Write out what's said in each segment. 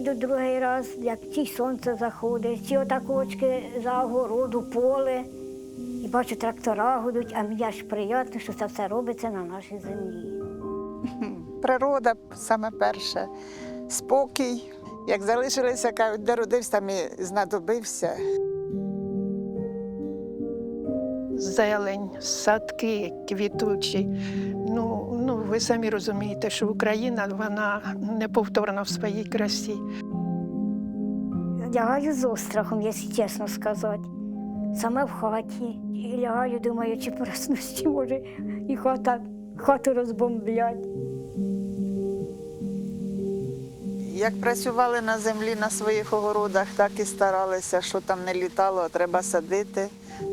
вийду другий раз, як ті сонце заходить, ці отакочки за огороду, поле. І бачу, трактора гудуть, а мені аж приємно, що це все робиться на нашій землі. Природа саме перше, спокій. Як залишилися, де родився, там і знадобився. Зелень, садки квітучі. Ну, ну, ви самі розумієте, що Україна вона неповторна в своїй красі. Лягаю з острахом, якщо чесно сказати. Саме в хаті. І лягаю, думаю, чи проснусь, чи може і хата, хату розбомблять. Як працювали на землі на своїх огородах, так і старалися, що там не літало, треба садити,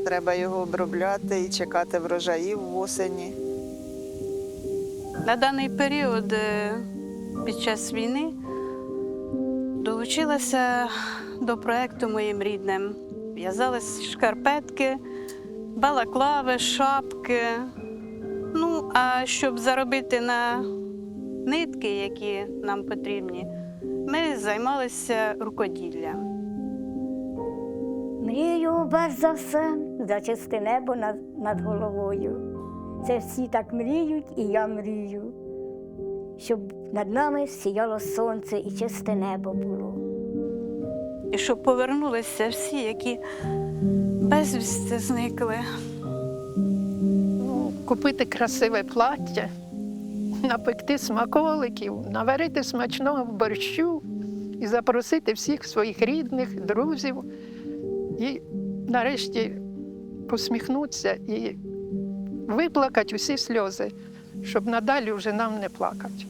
треба його обробляти і чекати врожаїв в осені. На даний період е, під час війни долучилася до проєкту моїм рідним. В'язали шкарпетки, балаклави, шапки. Ну, а щоб заробити на нитки, які нам потрібні, займалися рукоділлям. Мрію перш за все за чисте небо над, над головою. Це всі так мріють, і я мрію, щоб над нами сіяло сонце і чисте небо було. І щоб повернулися всі, які безвісти зникли. Ну, купити красиве плаття, напекти смаколиків, наварити смачного борщу і запросити всіх своїх рідних, друзів. І нарешті посміхнутися і виплакати усі сльози, щоб надалі вже нам не плакати.